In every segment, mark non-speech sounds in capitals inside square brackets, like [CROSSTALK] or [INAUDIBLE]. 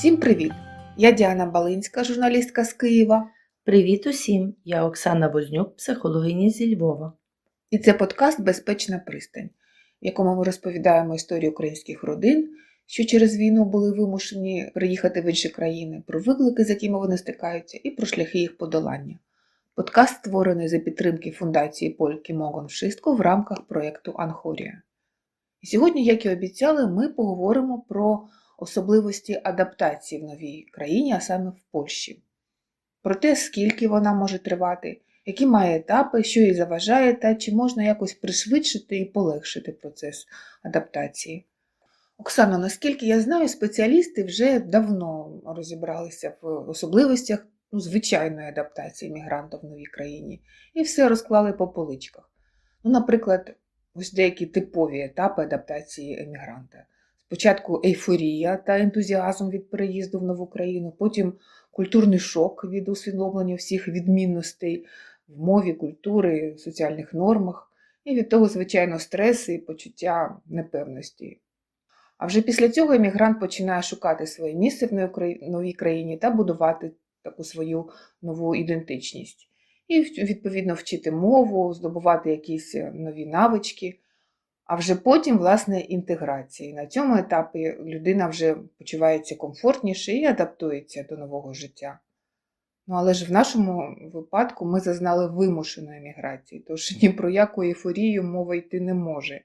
Всім привіт! Я Діана Балинська, журналістка з Києва, Привіт усім! Я Оксана Вознюк, психологиня зі Львова. і це подкаст Безпечна пристань, в якому ми розповідаємо історію українських родин, що через війну були вимушені приїхати в інші країни, про виклики, з якими вони стикаються, і про шляхи їх подолання. Подкаст створений за підтримки фундації Польки Могон Вшистко в рамках проєкту Анхорія. І сьогодні, як і обіцяли, ми поговоримо про особливості адаптації в новій країні, а саме в Польщі. Про те, скільки вона може тривати, які має етапи, що їй заважає, та чи можна якось пришвидшити і полегшити процес адаптації. Оксано, наскільки я знаю, спеціалісти вже давно розібралися в особливостях ну, звичайної адаптації мігранта в новій країні і все розклали по поличках. Ну, наприклад, ось деякі типові етапи адаптації емігранта. Спочатку ейфорія та ентузіазм від переїзду в нову країну, потім культурний шок від усвідомлення всіх відмінностей в мові, культури, соціальних нормах, і від того, звичайно, стрес і почуття непевності. А вже після цього емігрант починає шукати своє місце в новій країні та будувати таку свою нову ідентичність. І відповідно вчити мову, здобувати якісь нові навички. А вже потім, власне, інтеграція. І на цьому етапі людина вже почувається комфортніше і адаптується до нового життя. Ну, але ж в нашому випадку ми зазнали вимушеної еміграції, тож ні про яку ейфорію мова йти не може.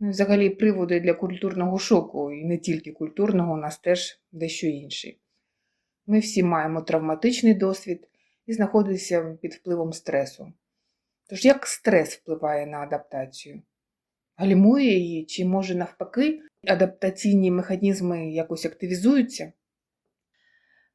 Ну, взагалі, приводи для культурного шоку, і не тільки культурного, у нас теж дещо інші. Ми всі маємо травматичний досвід і знаходимося під впливом стресу. Тож як стрес впливає на адаптацію? Гальмує її, чи може навпаки адаптаційні механізми якось активізуються?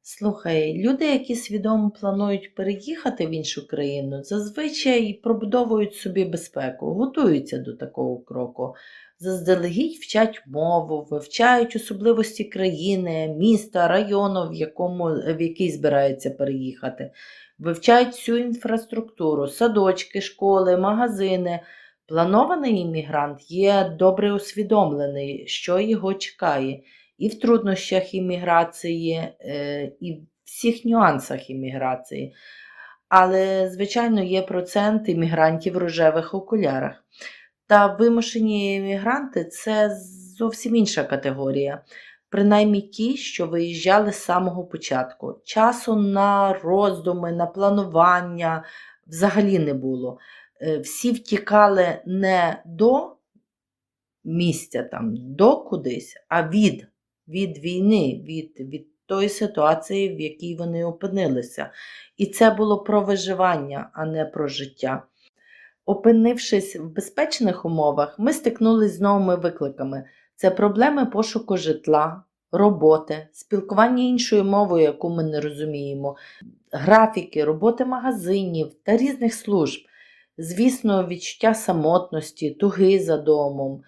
Слухай, люди, які свідомо планують переїхати в іншу країну, зазвичай пробудовують собі безпеку, готуються до такого кроку. Заздалегідь вчать мову, вивчають особливості країни, міста, району, в, якому, в який збираються переїхати, вивчають всю інфраструктуру, садочки, школи, магазини. Планований іммігрант є добре усвідомлений, що його чекає, і в труднощах імміграції, е, і в всіх нюансах імміграції. Але, звичайно, є процент іммігрантів в рожевих окулярах. Та вимушені іммігранти це зовсім інша категорія. Принаймні ті, що виїжджали з самого початку. Часу на роздуми, на планування взагалі не було. Е, Всі втікали не до місця, там, до кудись, а від, від війни, від, від тої ситуації, в якій вони опинилися. І це було про виживання, а не про життя. Опинившись в безпечних умовах, ми стикнулися з новими викликами: це проблеми пошуку житла, роботи, спілкування іншою мовою, яку ми не розуміємо, графіки, роботи магазинів та різних служб. Звісно, відчуття самотності, туги за домом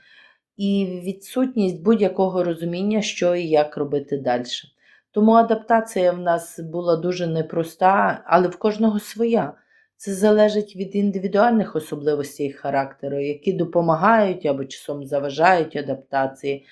і відсутність будь-якого розуміння, що і як робити далі. Тому адаптація в нас була дуже непроста, але в кожного своя. Це залежить від індивідуальних особливостей характеру, які допомагають або часом заважають адаптації.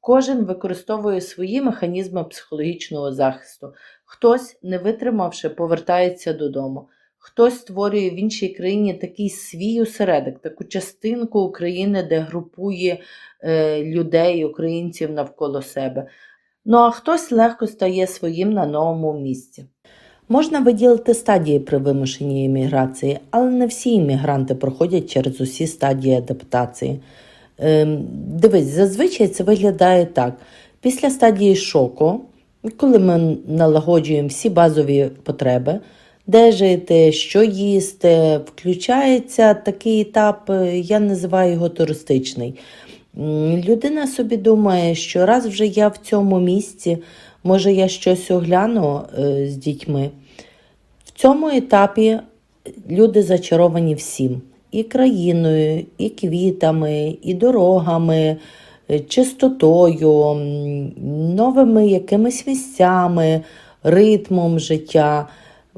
Кожен використовує свої механізми психологічного захисту. Хтось, не витримавши, повертається додому. Хтось створює в іншій країні такий свій осередок, таку частинку України, де групує е, людей, українців навколо себе. Ну а хтось легко стає своїм на новому місці. Можна виділити стадії при вимушеній імміграції, але не всі іммігранти проходять через усі стадії адаптації. Ем, дивись, зазвичай це виглядає так. Після стадії шоку, коли ми налагоджуємо всі базові потреби, де жити, що їсти, включається такий етап, е, я називаю його туристичний. Людина собі думає, що раз вже я в цьому місці, може я щось огляну е, з дітьми. В цьому етапі люди зачаровані всім: і країною, і квітами, і дорогами, е, чистотою, новими якимись місцями, ритмом життя.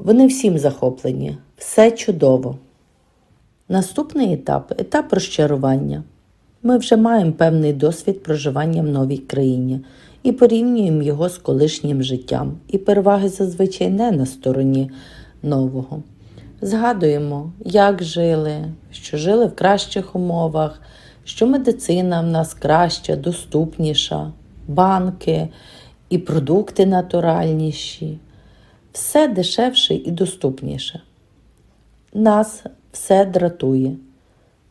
Вони всім захоплені. Все чудово. Наступний етап етап розчарування. Ми вже маємо певний досвід проживання в новій країні і порівнюємо його з колишнім життям, і переваги зазвичай не на стороні нового. Згадуємо, як жили, що жили в кращих умовах, що медицина в нас краща, доступніша, банки і продукти натуральніші, все дешевше і доступніше. Нас все дратує.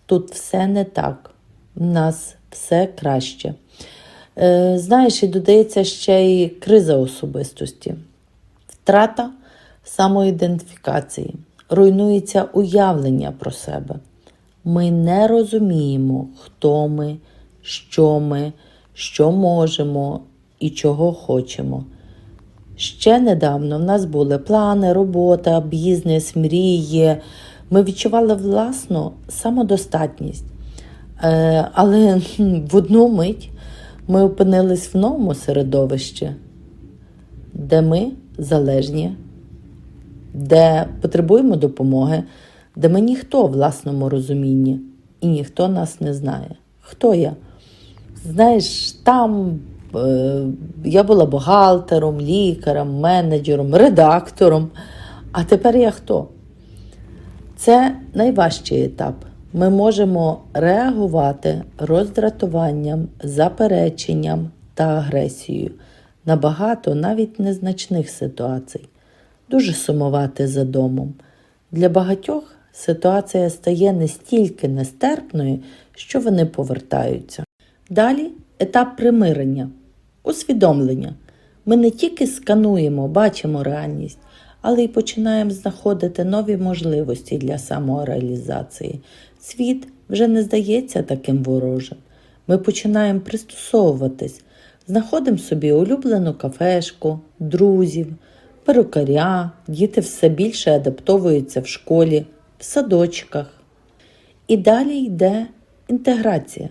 Тут все не так, в нас все краще. Е, знаєш, і додається ще й криза особистості, втрата самоідентифікації, руйнується уявлення про себе. Ми не розуміємо, хто ми, що ми, що можемо і чого хочемо. Ще недавно в нас були плани, робота, бізнес, мрії. Ми відчували власну самодостатність. Е, Але в одну мить ми опинились в новому середовищі, де ми залежні, де потребуємо допомоги, де ми ніхто в власному розумінні і ніхто нас не знає. Хто я? Знаєш, там я була бухгалтером, лікарем, менеджером, редактором. А тепер я хто? Це найважчий етап. Ми можемо реагувати роздратуванням, запереченням та агресією на багато навіть незначних ситуацій. Дуже сумувати за домом. Для багатьох ситуація стає настільки нестерпною, що вони повертаються. Далі етап примирення, усвідомлення. Ми не тільки скануємо, бачимо реальність, але й починаємо знаходити нові можливості для самореалізації. Світ вже не здається таким ворожим. Ми починаємо пристосовуватись, знаходимо собі улюблену кафешку, друзів, перукаря, діти все більше адаптовуються в школі, в садочках. І далі йде інтеграція.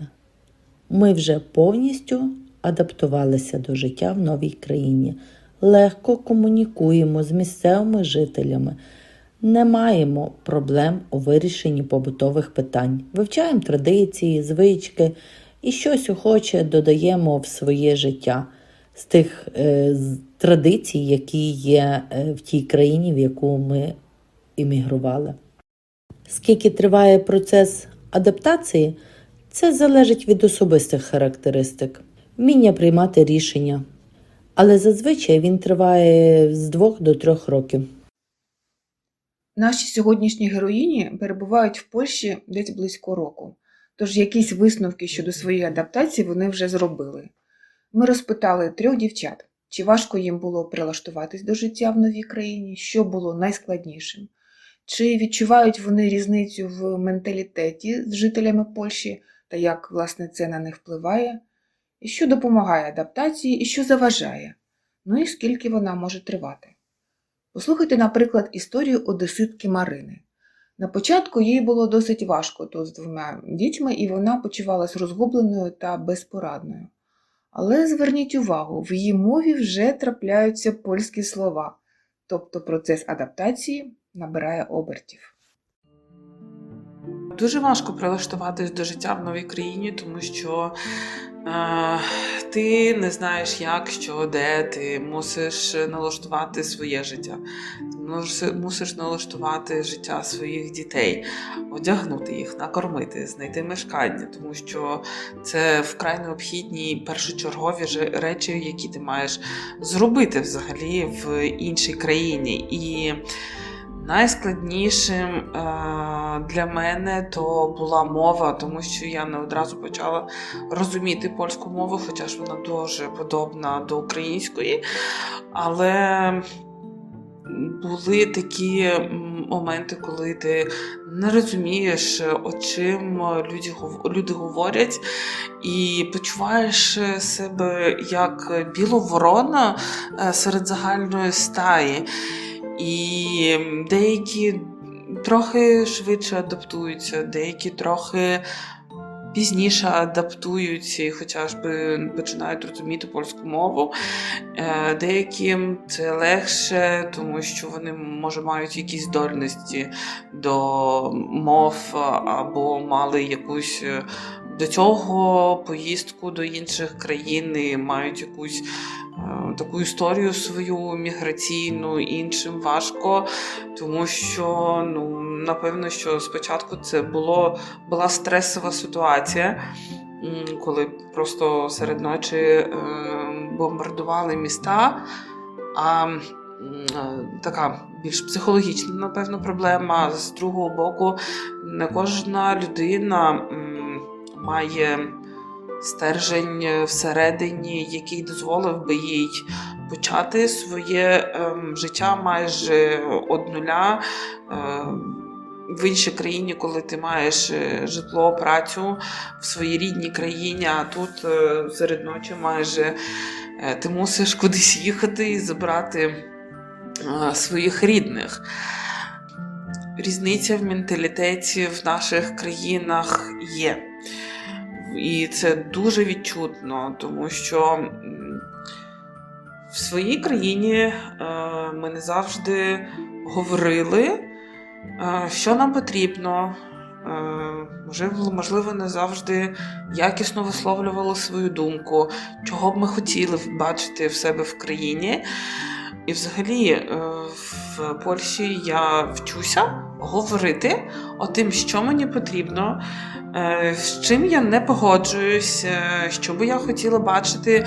Ми вже повністю адаптувалися до життя в новій країні, легко комунікуємо з місцевими жителями, не маємо проблем у вирішенні побутових питань, вивчаємо традиції, звички і щось охоче додаємо в своє життя. З тих е, традицій, які є е, в тій країні, в яку ми іммігрували. Скільки триває процес адаптації, це залежить від особистих характеристик, вміння приймати рішення. Але зазвичай він триває з двох до трьох років. Наші сьогоднішні героїні перебувають в Польщі десь близько року, тож якісь висновки щодо своєї адаптації вони вже зробили. Ми розпитали трьох дівчат, чи важко їм було прилаштуватись до життя в новій країні, що було найскладнішим, чи відчувають вони різницю в менталітеті з жителями Польщі та як власне це на них впливає, і що допомагає адаптації, і що заважає, ну і скільки вона може тривати. Послухайте, наприклад, історію одеситки Марини. На початку їй було досить важко тут з двома дітьми, і вона почувалась розгубленою та безпорадною. Але зверніть увагу, в її мові вже трапляються польські слова, тобто процес адаптації набирає обертів. Дуже важко прилаштуватись до життя в новій країні, тому що ти не знаєш, як, що, де, ти мусиш налаштувати своє життя. Мусиш- налаштувати життя своїх дітей, одягнути їх, накормити, знайти мешкання, тому що це вкрай необхідні першочергові речі, які ти маєш зробити взагалі в іншій країні. І Найскладнішим е, для мене то була мова, тому що я не одразу почала розуміти польську мову, хоча ж вона дуже подобна до української. Але були такі моменти, коли ти не розумієш, о чим люди, люди говорять, і почуваєш себе як біла ворона е, серед загальної стаї. І деякі трохи швидше адаптуються, деякі трохи пізніше адаптуються, хоча ж би починають розуміти польську мову. Е, Деяким це легше, тому що вони може мають якісь здольності до мов або мали якусь до цього поїздку до інших країн і мають якусь е, таку історію свою міграційну, іншим важко, тому що ну, напевно, що спочатку це було, була стресова ситуація. Коли просто серед ночі е, бомбардували міста, а е, така більш психологічна, напевно, проблема. З другого боку, не кожна людина має стержень всередині, який дозволив би їй почати своє ем, життя майже од нуля. ем, в іншій країні, коли ти маєш е, житло, працю в своїй рідній країні, а тут е, серед ночі майже е, ти мусиш кудись їхати і забрати е, своїх рідних. Різниця в менталітеті в наших країнах є. І це дуже відчутно, тому що в своїй країні е, ми не завжди говорили, е, що нам потрібно. Е, Можливо, не завжди якісно висловлювали свою думку, чого б ми хотіли бачити в себе в країні. І взагалі в Польщі я вчуся говорити о тим, що мені потрібно, з чим я не погоджуюсь, е, що би я хотіла бачити е,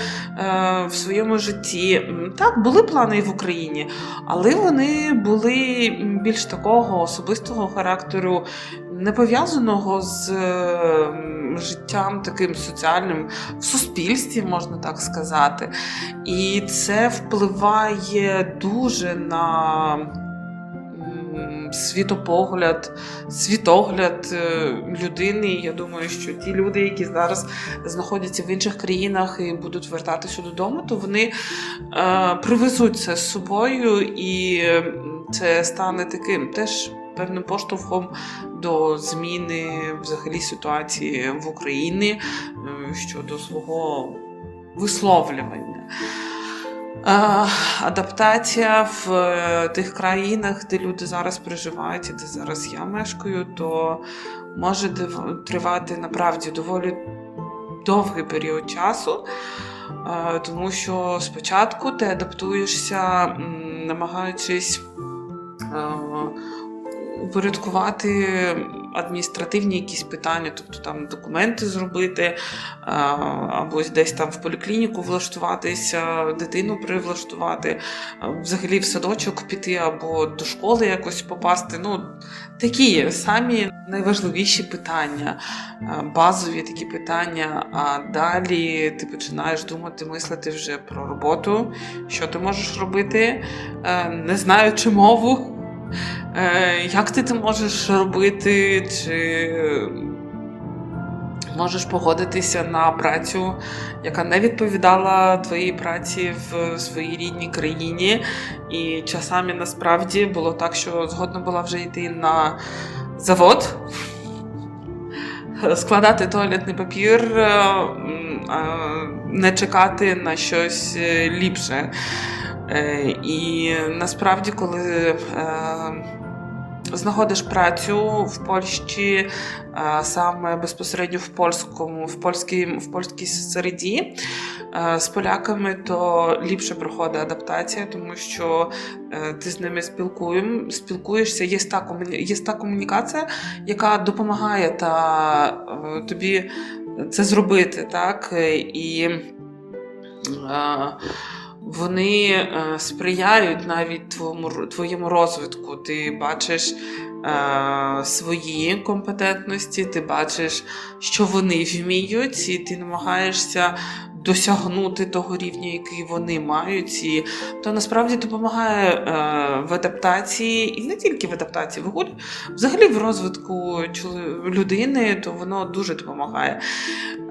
в своєму житті. Так, були плани і в Україні, але вони були більш такого особистого характеру, не пов'язаного з е, життям таким соціальним в суспільстві, можна так сказати. І це впливає дуже на світопогляд, світогляд е, людини. Я думаю, що ті люди, які зараз знаходяться в інших країнах і будуть вертатися додому, то вони е, привезуть це з собою, і це стане таким теж. Певним поштовхом до зміни взагалі ситуації в Україні е, щодо свого висловлювання. Адаптація в е, тих країнах, де люди зараз проживають, і де зараз я мешкаю, то може тривати направді доволі довгий період часу. Е, Тому що спочатку ти адаптуєшся, намагаючись е, упорядкувати адміністративні якісь питання, тобто там документи зробити, або десь там в поліклініку влаштуватися, дитину привлаштувати, взагалі в садочок піти або до школи якось попасти. Ну, такі самі найважливіші питання, базові такі питання. А далі ти починаєш думати, мислити вже про роботу, що ти можеш робити, е, не знаючи мову. Е, Як ти це можеш робити? Чи можеш погодитися на працю, яка не відповідала твоїй праці в своїй рідній країні? І часами насправді було так, що згодна була вже йти на завод, [LAUGHS] складати туалетний папір, е, не чекати на щось е, ліпше. Е, І насправді, коли е, знаходиш працю в Польщі, е, саме безпосередньо в польському, в польській, в польській середі з поляками, то ліпше проходить адаптація, тому що ти з ними спілкуєм, спілкуєшся, є та, є та комунікація, яка допомагає та, тобі це зробити. Так? І вони е, сприяють навіть твоєму, твоєму розвитку. Ти бачиш е, свої компетентності, ти бачиш, що вони вміють, і ти намагаєшся досягнути того рівня, який вони мають. І то насправді допомагає е, в адаптації, і не тільки в адаптації, в гуль- взагалі в розвитку людини, то воно дуже допомагає.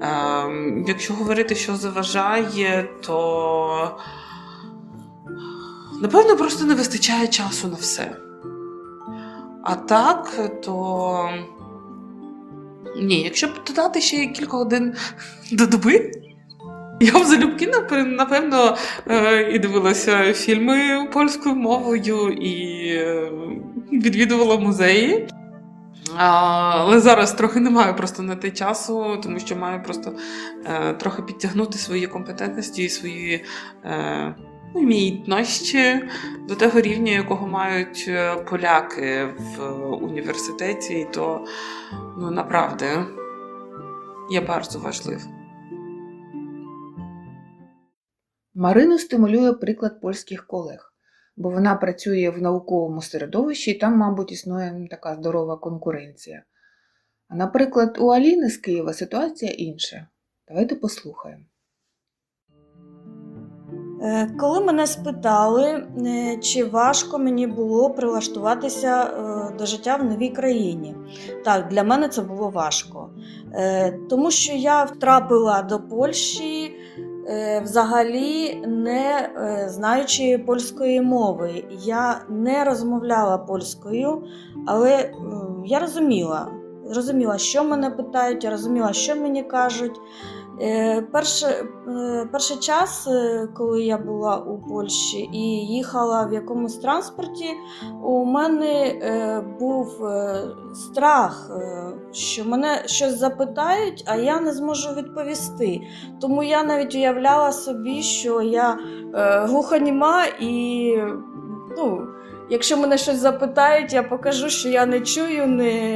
Е, якщо говорити, що заважає, то напевно просто не вистачає часу на все. А так, то ні, якщо б додати ще кілька годин до доби, я б залюбки напевно е, і дивилася фільми польською мовою, і е, відвідувала музеї. Але зараз трохи не маю просто на те часу, тому що маю просто е, трохи підтягнути свої компетентності і свої умітності до того рівня, якого мають поляки в університеті, і то ну, направді є bardzo важливо. Марину стимулює приклад польських колег, бо вона працює в науковому середовищі, і там, мабуть, існує така здорова конкуренція. А наприклад, у Аліни з Києва ситуація інша. Давайте послухаємо. Е, Коли мене спитали, е, чи важко мені було прилаштуватися е, до життя в новій країні, так, для мене це було важко, тому що я втрапила до Польщі взагалі не е, знаючи польської мови. Я не розмовляла польською, але е, я розуміла. Розуміла, що мене питають, розуміла, що мені кажуть. Е, Перше, е, перший час, е, коли я була у Польщі і їхала в якомусь транспорті, у мене був страх, що мене щось запитають, а я не зможу відповісти. Тому я навіть уявляла собі, що я глухоніма і ну, Якщо мене щось запитають, я покажу, що я не чую, не...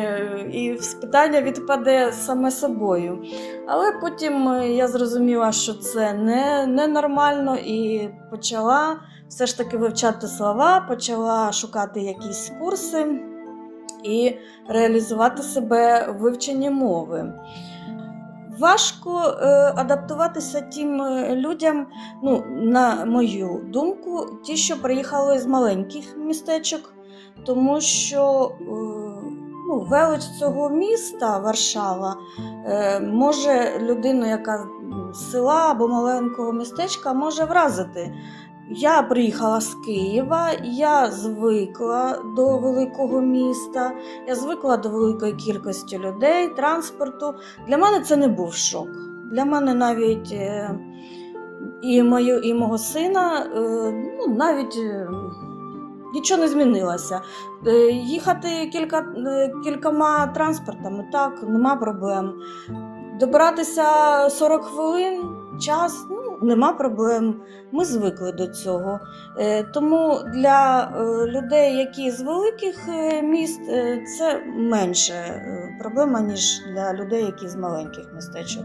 і питання відпаде саме собою. Але потім е, я зрозуміла, що це не, не і почала все ж таки вивчати слова, почала шукати якісь курси і реалізувати себе в вивченні мови. Важко е, адаптуватися тим е, людям, ну, на мою думку, ті, що приїхали з маленьких містечок, тому що е, ну, велич цього міста, Варшава, може людину, яка з села або маленького містечка, може вразити. Я приїхала з Києва, я звикла до великого міста, я звикла до великої кількості людей, транспорту. Для мене це не був шок. Для мене навіть е, і, мою, і мого сина е, ну, навіть е, нічого не змінилося. Їхати кілька, кількома транспортами, так, нема проблем. Добиратися 40 хвилин, час, ну, нема проблем. Ми звикли до цього. Е, Тому для е, людей, які з великих е, міст, це менше проблема, ніж для людей, які з маленьких містечок.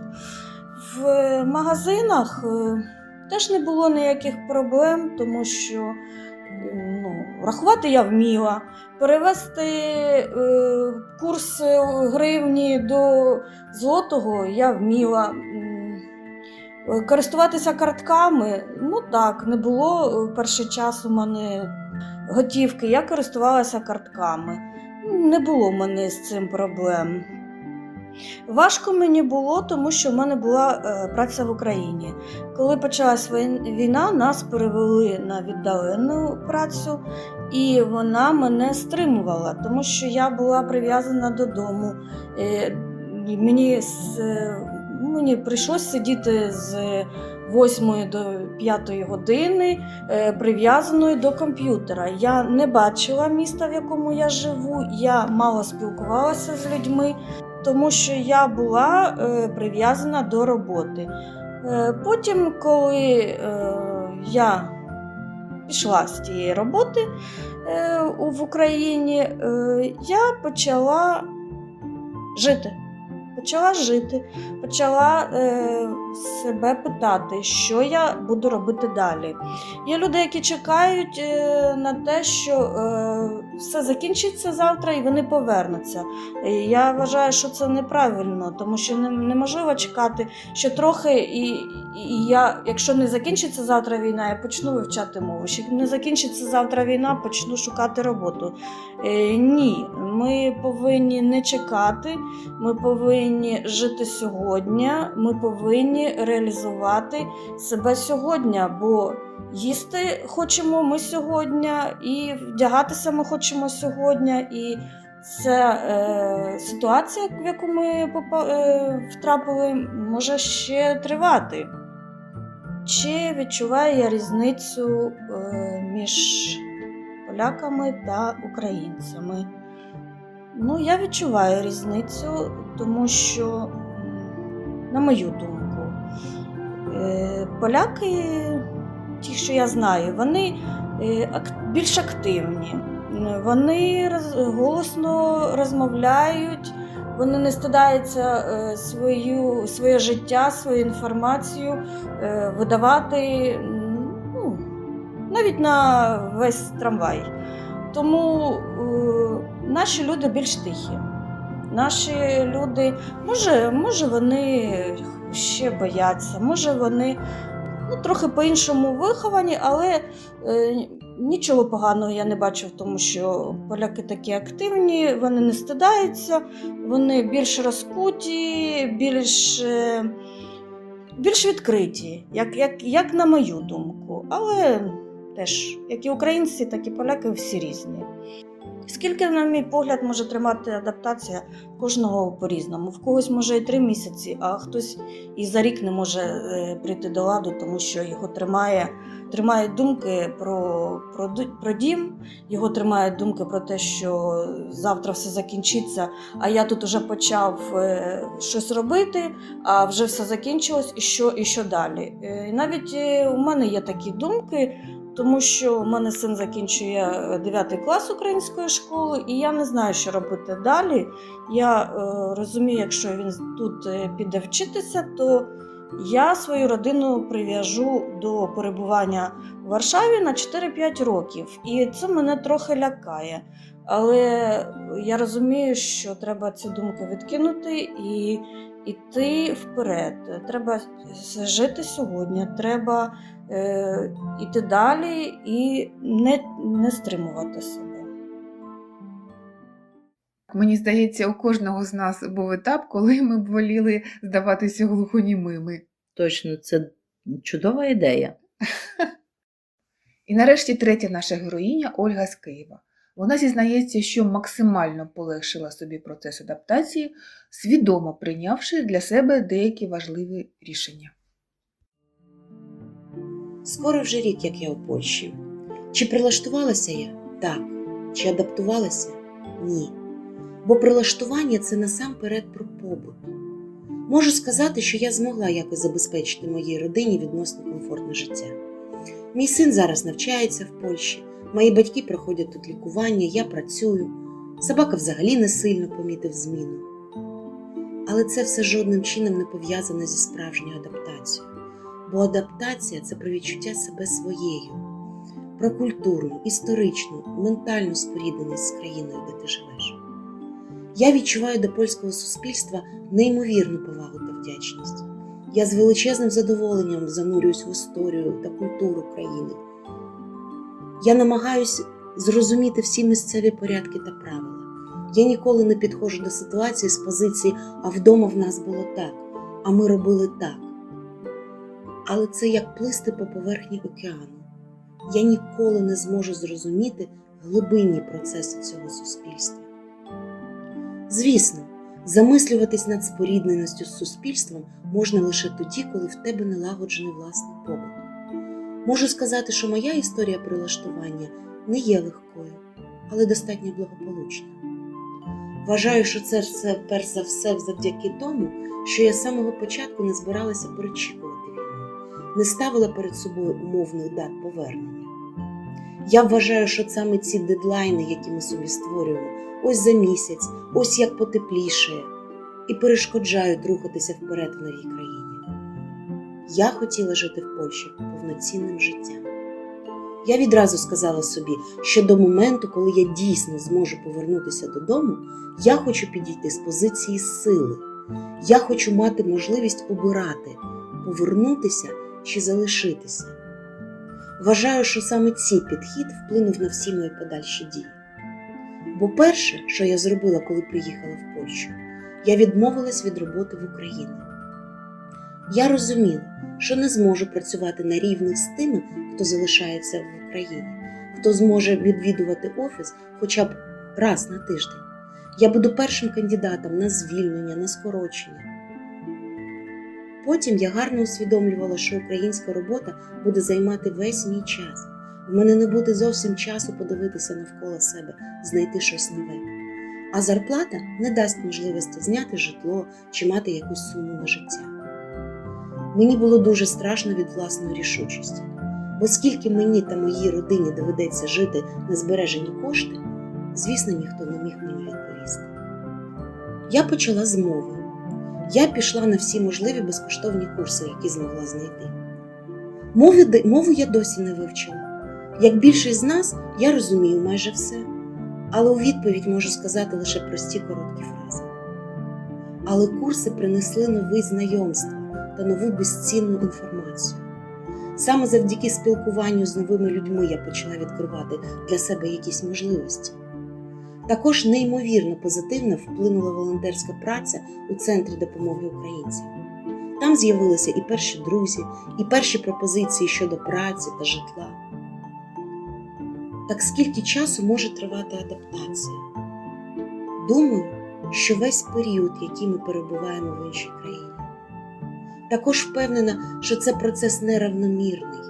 В магазинах теж не було ніяких проблем, тому що ну, рахувати я вміла, перевести е, курс гривні до злотого я вміла. Е, Користуватися картками, ну так, не було е, перший час у мене готівки, я користувалася картками. Не було в мене з цим проблем. Важко мені було, тому що в мене була е, праця в Україні. Коли почалась війна, нас перевели на віддалену працю, і вона мене стримувала, тому що я була прив'язана додому. Мені, мені прийшлося сидіти з 8 до 5 години е, прив'язаною до комп'ютера. Я не бачила міста, в якому я живу, я мало спілкувалася з людьми, тому що я була е, прив'язана до роботи. Е, Потім, коли я пішла з тієї роботи в Україні, я почала жити. Почала жити, почала е, себе питати, що я буду робити далі. Є люди, які чекають е, на те, що е, все закінчиться завтра і вони повернуться. Я вважаю, що це неправильно, тому що неможливо чекати ще трохи, і, і я, якщо не закінчиться завтра війна, я почну вивчати мову. Ще не закінчиться завтра війна, почну шукати роботу. Е, ні, ми повинні не чекати, ми повинні жити сьогодні, ми повинні реалізувати себе сьогодні, бо їсти хочемо ми сьогодні, і вдягатися ми хочемо сьогодні. І ця е, ситуація, в яку ми е, втрапили, може ще тривати. Чи відчуваю я різницю е, між поляками та українцями? Ну, я відчуваю різницю, тому що, на мою думку, е, поляки, ті, що я знаю, вони е, більш активні. Вони голосно розмовляють, вони не стидаються е, свою, своє життя, свою інформацію видавати ну, навіть на весь трамвай. Тому наші люди більш тихі. Наші люди, може, може, вони ще бояться, може, вони ну, трохи по-іншому виховані, але е, нічого поганого я не бачу в тому, що поляки такі активні, вони не стидаються, вони більш розкуті, більш, е, більш відкриті, як, як, як на мою думку. Але теж, як і українці, так і поляки всі різні. Скільки, на мій погляд, може тримати адаптація кожного по-різному. В когось може і три місяці, а хтось і за рік не може е, прийти до ладу, тому що його тримає, тримають думки про, про, про дім, його тримають думки про те, що завтра все закінчиться, а я тут вже почав е, щось робити, а вже все закінчилось, і що, і що далі. Е, навіть у мене є такі думки. Тому що в мене син закінчує 9 клас української школи, і я не знаю, що робити далі. Я е, розумію, якщо він тут е, піде вчитися, то я свою родину прив'яжу до перебування в Варшаві на 4-5 років. І це мене трохи лякає. Але я розумію, що треба ці думки відкинути і йти вперед. Треба жити сьогодні, треба е, йти далі і не, не стримувати себе. Мені здається, у кожного з нас був етап, коли ми б воліли здаватися глухонімими. Точно, це чудова ідея. І нарешті третя наша героїня Ольга з Києва. Вона зізнається, що максимально полегшила собі процес адаптації, свідомо прийнявши для себе деякі важливі рішення. Скоро вже рік, як я у Польщі. Чи прилаштувалася я? Так. Чи адаптувалася? Ні. Бо прилаштування це насамперед про побут. Можу сказати, що я змогла якось забезпечити моїй родині відносно комфортне життя. Мій син зараз навчається в Польщі, мої батьки проходять тут лікування, я працюю. Собака взагалі не сильно помітив зміну. Але це все жодним чином не пов'язане зі справжньою адаптацією. Бо адаптація це про відчуття себе своєю, про культурну, історичну, ментальну спорідненість з країною, де ти живеш. Я відчуваю до польського суспільства неймовірну повагу та вдячність. Я з величезним задоволенням занурююсь в історію та культуру країни. Я намагаюся зрозуміти всі місцеві порядки та правила. Я ніколи не підходжу до ситуації з позиції, а вдома в нас було так, а ми робили так але це як плисти по поверхні океану. Я ніколи не зможу зрозуміти глибинні процеси цього суспільства. Звісно, замислюватись над спорідненістю з суспільством можна лише тоді, коли в тебе налагоджений власний побут. Можу сказати, що моя історія прилаштування не є легкою, але достатньо благополучна. Вважаю, що це все перш за все завдяки тому, що я з самого початку не збиралася війну, не ставила перед собою умовних дат повернення. Я вважаю, що саме ці дедлайни, які ми собі створюємо, ось за місяць, ось як потеплішає, і перешкоджають рухатися вперед в новій країні. Я хотіла жити в Польщі повноцінним життям. Я відразу сказала собі, що до моменту, коли я дійсно зможу повернутися додому, я хочу підійти з позиції сили. Я хочу мати можливість обирати, повернутися чи залишитися. Вважаю, що саме цей підхід вплинув на всі мої подальші дії. Бо перше, що я зробила, коли приїхала в Польщу, я відмовилась від роботи в Україні. Я розуміла, що не зможу працювати на рівних з тими, хто залишається в Україні, хто зможе відвідувати офіс хоча б раз на тиждень. Я буду першим кандидатом на звільнення, на скорочення. Потім я гарно усвідомлювала, що українська робота буде займати весь мій час. В мене не буде зовсім часу подивитися навколо себе, знайти щось нове. а зарплата не дасть можливості зняти житло чи мати якусь суму на життя. Мені було дуже страшно від власної рішучості, бо скільки мені та моїй родині доведеться жити на збережені кошти, звісно, ніхто не міг мені відповісти. Я почала з мови. Я пішла на всі можливі безкоштовні курси, які змогла знайти. Мову я досі не вивчила. Як більшість з нас, я розумію майже все, але у відповідь можу сказати лише прості короткі фрази. Але курси принесли нові знайомства та нову безцінну інформацію. Саме завдяки спілкуванню з новими людьми я почала відкривати для себе якісь можливості. Також неймовірно позитивно вплинула волонтерська праця у центрі допомоги українцям. Там з'явилися і перші друзі, і перші пропозиції щодо праці та житла. Так скільки часу може тривати адаптація? Думаю, що весь період, який ми перебуваємо в іншій країні. Також впевнена, що це процес неравномірний.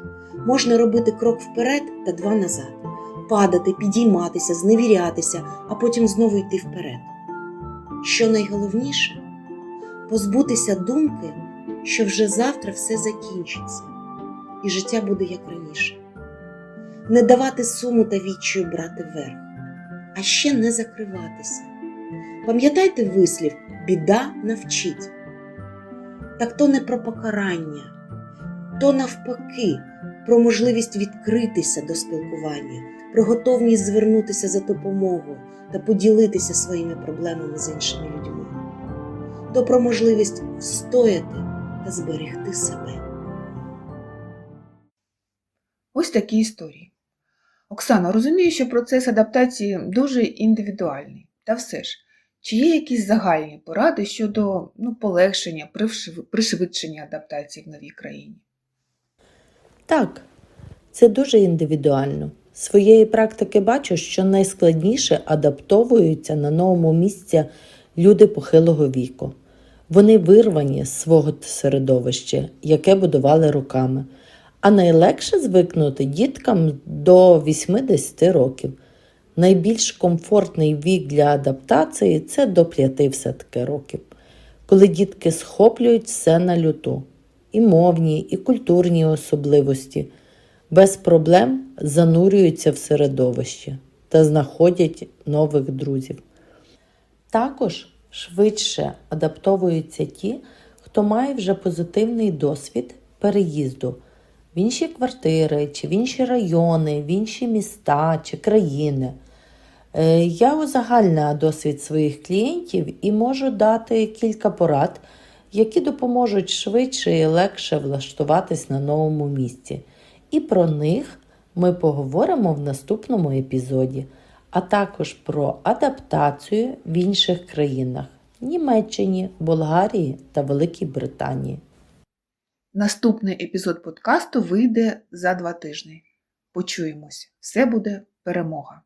Можна робити крок вперед та два назад, падати, підійматися, зневірятися, а потім знову йти вперед. Що найголовніше позбутися думки, що вже завтра все закінчиться, і життя буде як раніше. Не давати суму та відчаю брати верх, а ще не закриватися. Пам'ятайте вислів біда навчить. Так то не про покарання, то навпаки, про можливість відкритися до спілкування, про готовність звернутися за допомогою та поділитися своїми проблемами з іншими людьми, то про можливість встояти та зберегти себе. Ось такі історії. Оксана, розумію, що процес адаптації дуже індивідуальний. Та все ж, чи є якісь загальні поради щодо ну, полегшення, пришвидшення адаптації в новій країні? Так, це дуже індивідуально. Своєї практики бачу, що найскладніше адаптовуються на новому місці люди похилого віку. Вони вирвані з свого середовища, яке будували руками. А найлегше звикнути діткам до 80 років. Найбільш комфортний вік для адаптації це до 5 все-таки років, коли дітки схоплюють все на люту і мовні, і культурні особливості, без проблем занурюються в середовище та знаходять нових друзів. Також швидше адаптовуються ті, хто має вже позитивний досвід переїзду в інші квартири, чи в інші райони, в інші міста чи країни. Е, Я узагальнила досвід своїх клієнтів і можу дати кілька порад, які допоможуть швидше і легше влаштуватись на новому місці. І про них ми поговоримо в наступному епізоді, а також про адаптацію в інших країнах Німеччині, Болгарії та Великій Британії. Наступний епізод подкасту вийде за два тижні. Почуємось. Все буде перемога!